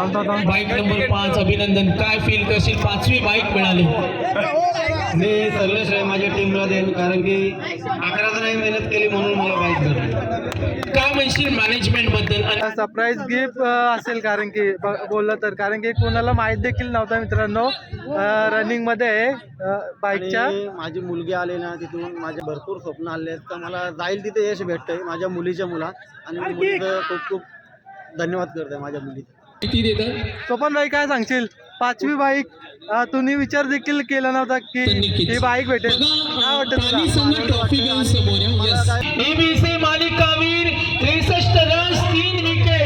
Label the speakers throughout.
Speaker 1: Bike number पाच अभिनंदन. काय फील करशील? पाचवी बाईक मिळाली.
Speaker 2: मी सगळं श्रेय माझ्या टीमला देईन कारण की अकरा जणांनी मेहनत केली म्हणून मला बाईक भेटली.
Speaker 1: काय म्हणशील मॅनेजमेंटबद्दल? आणि
Speaker 3: सरप्राईज गिफ्ट असेल कारण की बोललं तर. कारण की कोणाला माहीत देखील नव्हतं मित्रांनो रनिंगमध्ये बाईकच्या
Speaker 2: माझी मुलगी आली ना तिथून माझे भरपूर स्वप्न आले आहेत. तर मला जाईल तिथे यश भेटतंय माझ्या मुलीच्या मुला. आणि मी मुलीचं खूप खूप धन्यवाद करतोय माझ्या मुलीचं.
Speaker 1: किती देतात?
Speaker 3: स्वपन भाई काय सांगशील? पाचवी बाईक तुम्ही विचार देखील केला नव्हता की. ही बाईक भेटेल. काय वाटतं
Speaker 1: मालिकावीर त्रेसष्ट रन्स तीन विकेट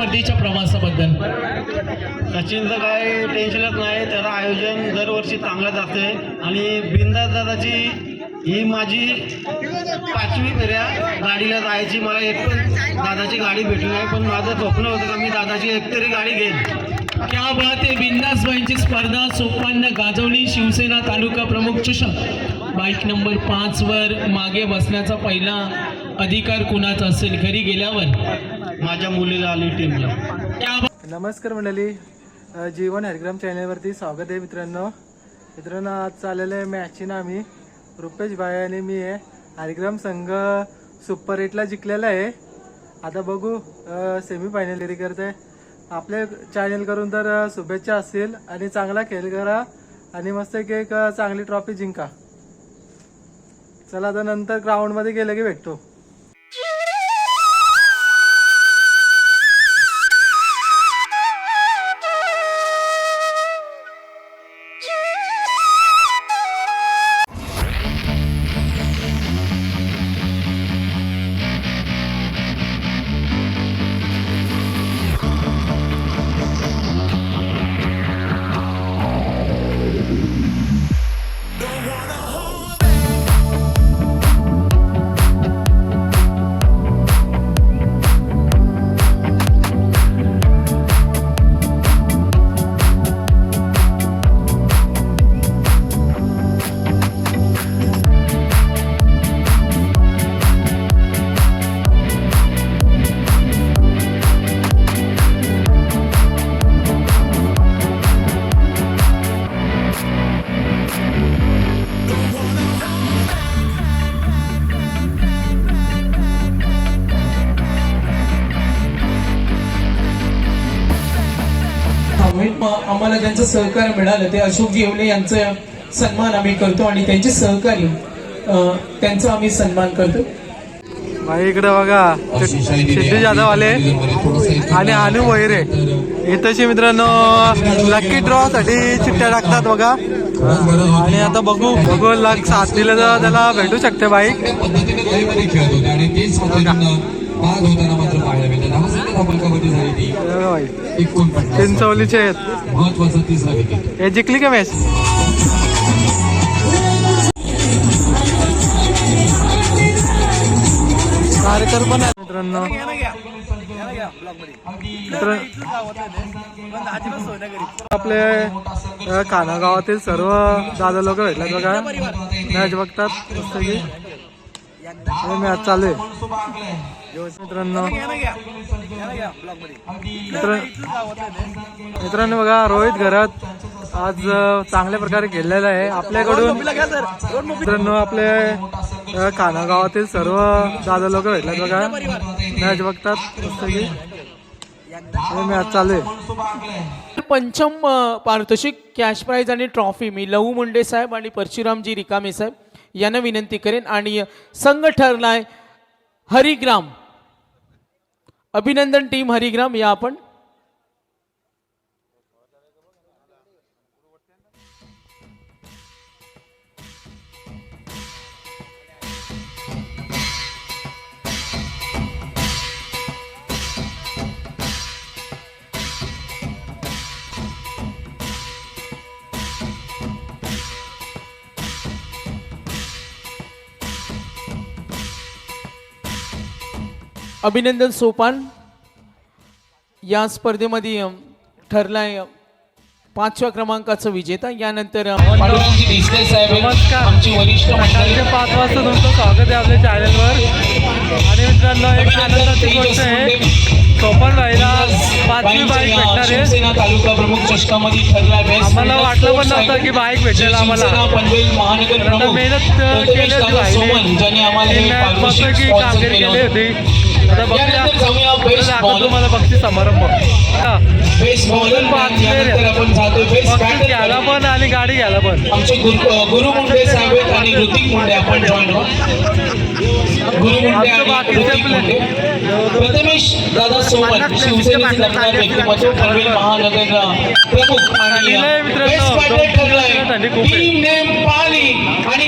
Speaker 1: स्पर्धेच्या प्रवासाबद्दल?
Speaker 2: सचिनचं काय टेन्शनच नाही. त्याचं आयोजन दरवर्षी चांगलंच असते आणि बिंदास दादाची ही माझी पाचवी फेऱ्या गाडीला जायची. मला एक पण दादाची गाडी भेटली नाही पण माझं स्वप्न होतं का मी दादाची एकतरी गाडी घेईन.
Speaker 1: क्या बात आहे बिंदास बाईंची स्पर्धा सोपान गाजवली शिवसेना तालुका प्रमुख चषक. बाईक नंबर पाच वर मागे बसण्याचा पहिला अधिकार कुणाचा असेल? घरी गेल्यावर.
Speaker 2: माझ्या मुलीला आली टीमला
Speaker 3: नमस्कार मंडळी. जीवन हरिग्राम चॅनलवरती स्वागत आहे मित्रांनो. मित्रांनो आज चाललेलं आहे मॅचिन आम्ही. रुपेश भाई आणि मी आहे. हरिग्राम संघ सुपर एटला जिंकलेला आहे. आता बघू सेमी फायनल करते आपल्या चॅनल करून तर शुभेच्छा असतील. आणि चांगला खेळ करा. आणि मस्त एक एक चांगली ट्रॉफी जिंका. चला आता नंतर ग्राउंडमध्ये गेलं की भेटतो.
Speaker 1: आम्हाला ज्यांचं सहकार्य मिळालं ते अशोकजी येवले यांचं सन्मान आम्ही करतो आणि त्यांचे सहकारी अं, त्यांचा आम्ही सन्मान करतो.
Speaker 3: भाई इकडे बघा सिद्धू जाधव आले आणि अनु वैरे. इथंशी मित्रांनो लकी ड्रॉ साठी चिठ्ठ्या टाकतात बघा. आणि आता बघू बघू लक साथ दिलं तर त्याला भेटू शकते बाईक
Speaker 4: बाद होताना मात्र पाहायला मिळते. धावसंख्या धावपलकामध्ये झाली ती
Speaker 3: हे
Speaker 4: एकोणपन्नास.
Speaker 3: आहेत.
Speaker 4: महत्त्वाचा तिसरा विकेट
Speaker 3: जिंकली का मॅच? पण आहे मित्रांनो. मित्र आपले खाना गावातील सर्व दादा लोक भेटतात बघा. मॅच बघतात मॅच चालू आहे. मित्रांनो. मित्र मित्रांनो बघा रोहित घरात आज चांगल्या प्रकारे खेळलेला आहे. आपल्याकडून मित्रांनो आपले अ, खाना गावातील सर्व दादा लोक भेटतात बघा. मॅच बघतात. मॅच चालू आहे.
Speaker 1: पंचम पारितोषिक कॅश प्राईज आणि ट्रॉफी मी लहू मुंडे साहेब आणि परशुरामजी रिकामे साहेब. यांना विनंती करेन आणि संघ ठरलाय हरिग्राम अभिनंदन टीम हरिग्राम या आपण अभिनंदन सोपान. या स्पर्धेमध्ये ठरलाय पाचव्या क्रमांकाचा विजेता. यानंतर
Speaker 3: नमस्कार.
Speaker 1: आमची वरिष्ठ
Speaker 3: पाच वाजता तुमचं स्वागत आहे आपल्या चॅनलवर आणि मित्रांनो एक आनंदाची गोष्ट आहे. सोपन राहिला पाचवी बाईक भेटणार आहे.
Speaker 1: शिवसेना तालुका प्रमुख चषकामध्ये ठरला बेस्ट
Speaker 3: आम्हाला वाटलं पण नव्हतं की बाईक भेटेल आम्हाला.
Speaker 1: पनवेल महानगर
Speaker 3: मेहनत केली होती भाईने मस्तपैकी
Speaker 1: sponsor
Speaker 3: कामगिरी
Speaker 1: केली. होतं.
Speaker 3: आता बघूया. आता तुम्हाला बक्षीस समारंभ. हा. बक्षीस घ्यायला पण आणि गाडी घ्यायला पण.
Speaker 1: आमचे गुरु मुंडे साहेब आणि ऋतिक मुंडे आपण जॉईन गुरु मुंडे
Speaker 3: आमचं
Speaker 1: आणि
Speaker 3: बाकीचे
Speaker 1: ऋतिक
Speaker 3: play-
Speaker 1: मुंडे. प्रथमेश दादा शिवसेनेचे व्यक्तिमत्व पनवेल महानगर प्रमुख आणि बेस्ट ठरलाय. टीम नेम पाली आणि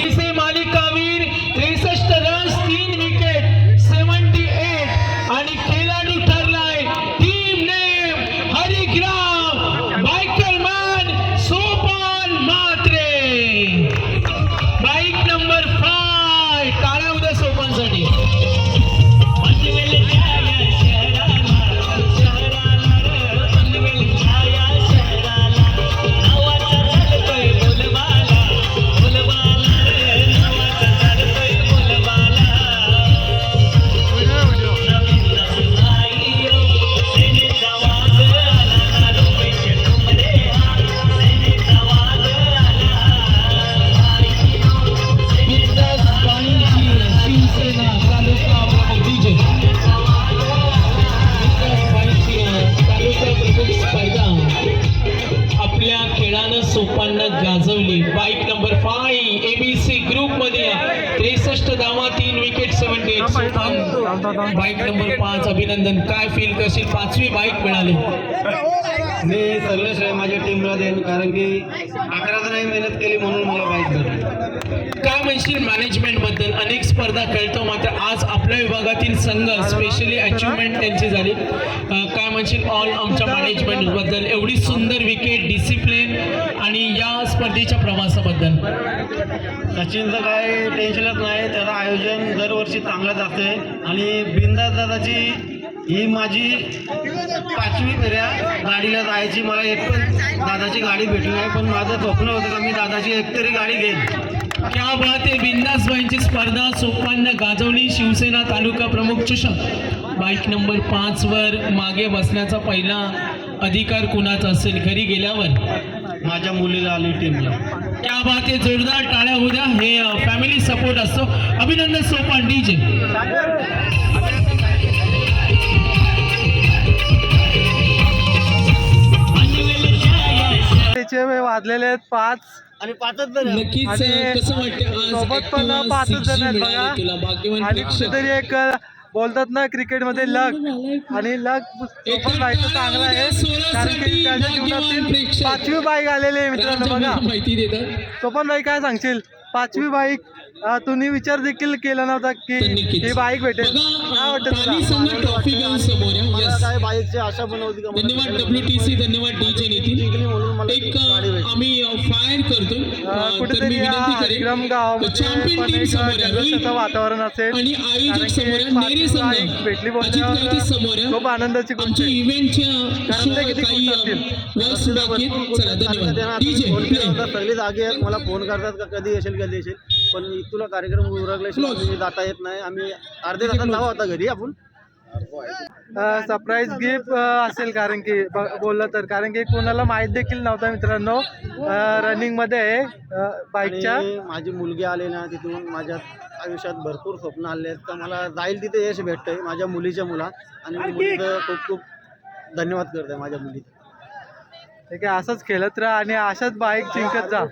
Speaker 1: फाई फाय एबीसी ग्रुपमध्ये त्रेसष्ट धावा तीन wicket seventy eight bike number पाच अभिनंदन. काय फील करशील? पाचवी बाईक मिळाली. हो.
Speaker 2: मी सगळं श्रेय माझ्या टीमला देईन कारण की अकरा जणांनी मेहनत केली म्हणून मला बाईक भेटली.
Speaker 1: काय म्हणशील मॅनेजमेंटबद्दल? अनेक स्पर्धा खेळतो मात्र आज आपल्या विभागातील संघ स्पेशली अचिव्हमेंट त्यांची झाली. काय म्हणशील ऑल आमच्या मॅनेजमेंटबद्दल? एवढी सुंदर विकेट डिसिप्लिन आणि या स्पर्धेच्या प्रवासाबद्दल.
Speaker 2: सचिनचं काय टेन्शनच नाही त्याचं आयोजन दरवर्षी चांगलंच असते आणि बिंदास दादाची ही माझी पाचवी फेऱ्या गाडीला जायची. मला एक पण दादाची गाडी भेटली नाही पण माझं स्वप्न होतं का मी दादाची एकतरी गाडी घेईन.
Speaker 1: क्या बात आहे बिंदास बाईंची स्पर्धा सोपान गाजवली शिवसेना तालुका प्रमुख चषक. बाईक नंबर पाच वर मागे बसण्याचा पहिला अधिकार कुणाचा असेल घरी गेल्यावर?
Speaker 2: माझ्या मुलीला आली टीमला.
Speaker 1: क्या बात आहे जोरदार टाळ्या उद्या. हे फॅमिली सपोर्ट असतो. अभिनंदन सोपान डीजे.
Speaker 3: वेळ वाजलेले आहेत पाच.
Speaker 2: आणि पाचच जण आहेत.
Speaker 1: नक्कीच
Speaker 3: आणि
Speaker 1: कसं वाटतं
Speaker 3: सोबत पण पाचच जण आहेत बघा. आणि कुठेतरी एक बोलतात ना क्रिकेटमध्ये लक. आणि लक सोबत राहायचं चांगलं आहे. कारण की त्याच्या जीवनातील पाचवी बाईक आलेली आहे मित्रांनो बघा.
Speaker 1: माहिती देतात.
Speaker 3: सोपन बाई काय सांगशील? पाचवी बाईक तुम्ही विचार देखील केला नव्हता की. ही बाईक भेटेल. काय वाटतं.
Speaker 2: काय बाईकची आशा मला
Speaker 1: धन्यवाद डब्ल्यू टी सी धन्यवाद
Speaker 2: जिंकली
Speaker 1: नितीन. एक. आम्ही फायर करतो.
Speaker 3: कुठेतरी जल्लोषाचं वातावरण असेल.
Speaker 1: आणि आयोजक समोर
Speaker 3: भेटली खूप आनंदाची गोष्ट
Speaker 1: आमच्या इव्हेंटच्या
Speaker 3: किती असतील.
Speaker 2: सगळे जागे मला फोन करतात का? कधी येशील कधी येशील? पण तुला कार्यक्रम उरकल्याशिवाय. मी जाता येत नाही. आम्ही अर्धे तासात जाऊ आता घरी आपण.
Speaker 3: सरप्राईज गिफ्ट असेल कारण की बोललं तर. कारण की कोणाला माहीत देखील नव्हता मित्रांनो. रनिंगमध्ये बाईकच्या
Speaker 2: माझी मुलगी आली ना तिथून. माझ्या आयुष्यात भरपूर स्वप्न आले आहेत. तर मला जाईल तिथे यश भेटतंय. माझ्या मुलीच्या मुला. आणि मी मुलीचं खूप खूप धन्यवाद करतोय माझ्या मुलीचं.
Speaker 3: ठीक आहे असंच खेळत राहा आणि अशाच बाईक जिंकत जा.